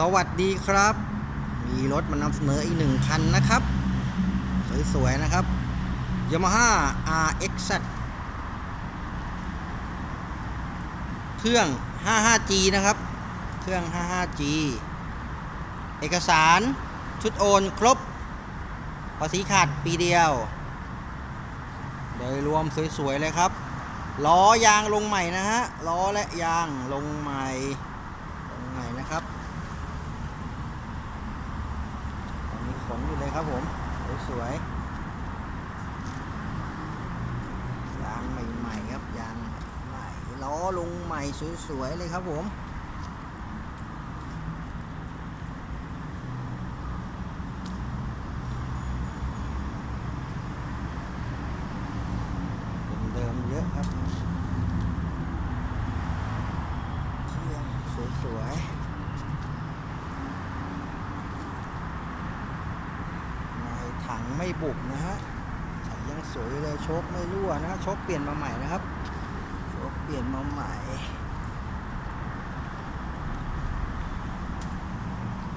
สวัสดีครับ มีรถมานำเสนออีกหนึ่งคันนะครับ สวยๆนะครับ Yamaha RX เครื่อง 55G นะครับ เครื่อง 55G เอกสารชุดโอนครบภาษีขาดปีเดียว โดยรวมสวยๆเลยครับ ล้อยางลงใหม่นะฮะ ล้อและยางลงใหม่ ลงใหม่นะครับ ฝนอยู่เลยครับผมสวยๆยางใหม่ๆครับยางใหม่ล้อลงใหม่สวยๆเลยครับผม เดิมๆเยอะครับเครื่องสวยๆในถัง ไม่บุบนะฮะยังสวยเลยโชคไม่รั่วนะฮะโชคเปลี่ยนมาใหม่นะครับโชคเปลี่ยนมาใหม่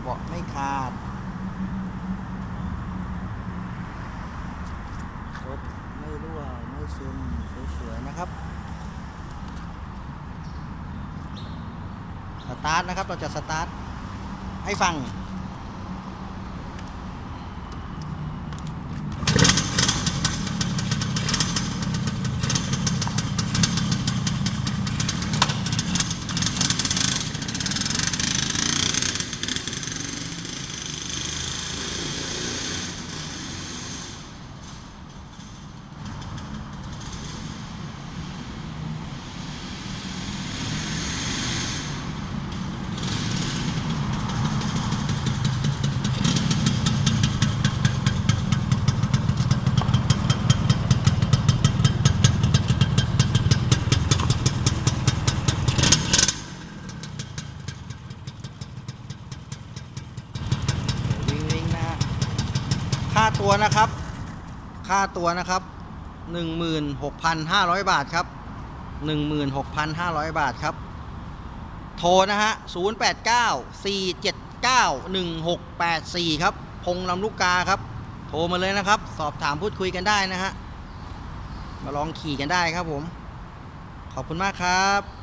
เบาะไม่ขาดครบไม่รั่วไม่ซึมสวยๆนะครับสตาร์ทนะครับเราจะสตาร์ทให้ฟังวิ่งนะฮะค่า ตัวนะครับ ค่าตัวนะครับ 16,500 บาทครับ 16,500 บาทครับ โทรนะฮะ 089-479-1684 ครับ พงลำลูกกาครับ โทรมาเลยนะครับ สอบถามพูดคุยกันได้นะฮะ มาลองขี่กันได้ครับผม ขอบคุณมากครับ